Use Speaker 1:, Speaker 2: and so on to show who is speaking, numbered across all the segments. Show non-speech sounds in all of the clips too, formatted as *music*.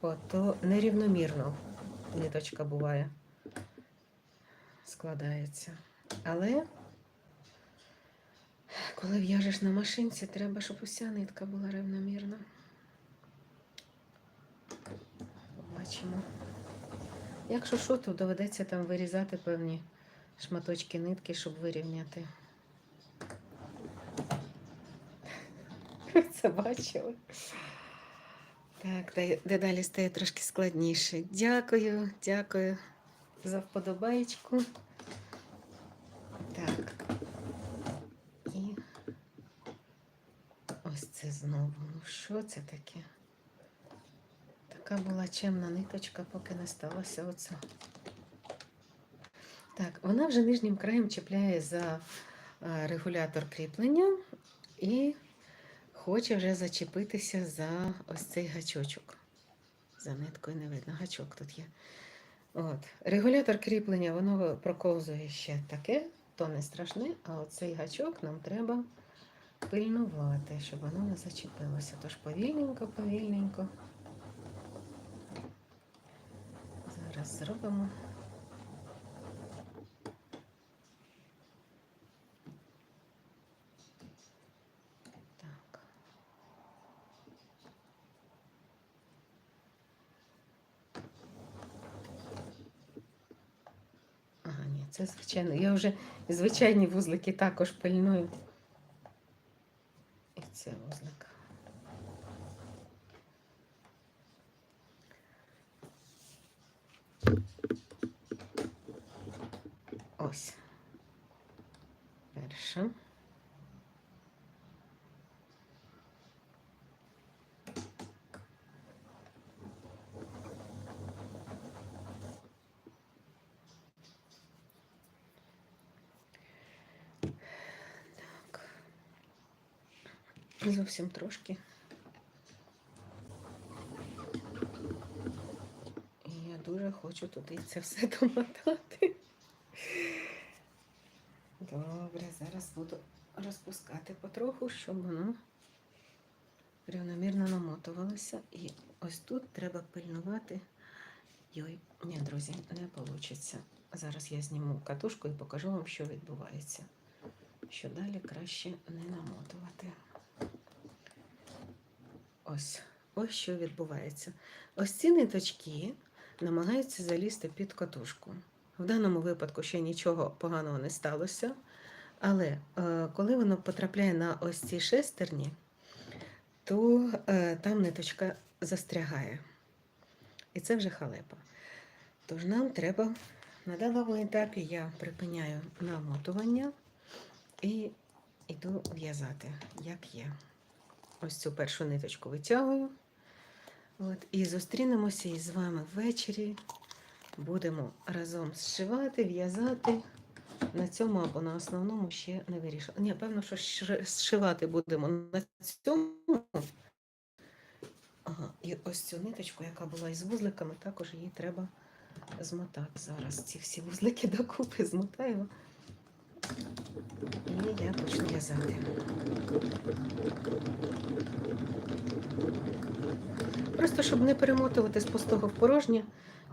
Speaker 1: От, то нерівномірно ниточка буває, складається. Але коли в'яжеш на машинці, треба, щоб уся нитка була рівномірна. Бачимо. Якщо що, то доведеться там вирізати певні шматочки нитки, щоб вирівняти. Ви *laughs* Це бачили? Так, де- дедалі стає трошки складніше. Дякую, дякую за вподобаєчку. Так. І ось це знову. Ну що це таке? Така була чемна ниточка, поки не сталося оце. Так, вона вже нижнім краєм чіпляє за е, регулятор кріплення і хоче вже зачепитися за ось цей гачочок. За ниткою не видно, гачок тут є. От. Регулятор кріплення, воно проковзує ще таке, то не страшне, а оцей гачок нам треба пильнувати, щоб воно не зачепилося. Тож повільненько, повільненько. Зараз зробимо. Так. Ага, ні, це звичайно. Я вже звичайні вузлики також пильную. І це вузлик. Ось. Перша. Зовсім трошки. І я дуже хочу туди це все *laughs* домотати. Добре, зараз буду розпускати потроху, щоб воно рівномірно намотувалося. І ось тут треба пильнувати. Йой, ні, друзі, не вийде. Зараз я зніму катушку і покажу вам, що відбувається. Що далі краще не намотувати. Ось, ось що відбувається. Ось ці ниточки намагаються залізти під катушку. В даному випадку ще нічого поганого не сталося. Але е, коли воно потрапляє на ось ці шестерні, то е, там ниточка застрягає. І це вже халепа. Тож нам треба на даному етапі я припиняю намотування і йду в'язати, як є. Ось цю першу ниточку витягую. От, і зустрінемося із вами ввечері. Будемо разом зшивати, в'язати. На цьому або на основному ще не вирішила. Ні, певно, що зшивати будемо на цьому. Ага, і ось цю ниточку, яка була із вузликами, також її треба змотати. Зараз ці всі вузлики *laughs* докупи змотаємо. І я почну в'язати. Просто щоб не перемотувати з пустого в порожнє,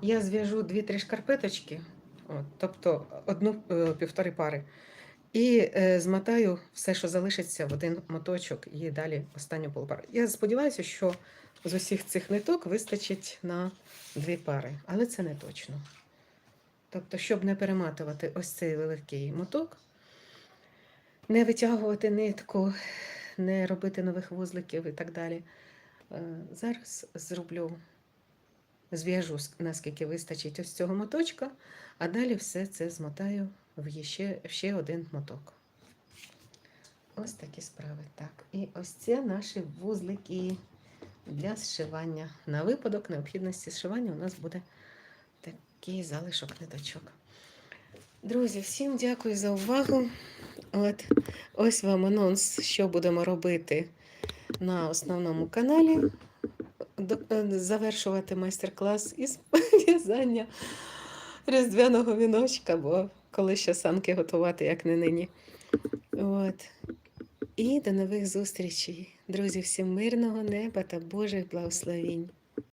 Speaker 1: я зв'яжу 2-3 шкарпеточки, от, тобто одну е, півтори пари. І е, змотаю все, що залишиться в один моточок, і далі останню полупару. Я сподіваюся, що з усіх цих ниток вистачить на дві пари, але це не точно. Тобто, щоб не перематувати ось цей великий моток, не витягувати нитку, не робити нових вузликів і так далі. Е, Зараз зроблю, зв'яжу, наскільки вистачить ось цього моточка, а далі все це змотаю в ще, ще один моток. Ось такі справи. Так, і ось це наші вузлики для зшивання. На випадок необхідності зшивання у нас буде такий залишок ниточок. Друзі, всім дякую за увагу. От, ось вам анонс, що будемо робити на основному каналі. Е, Завершувати майстер-клас із *laughs* в'язання різдвяного віночка, бо коли ще санки готувати, як не нині. От. І до нових зустрічей. Друзі, всім мирного неба та Божих благословінь.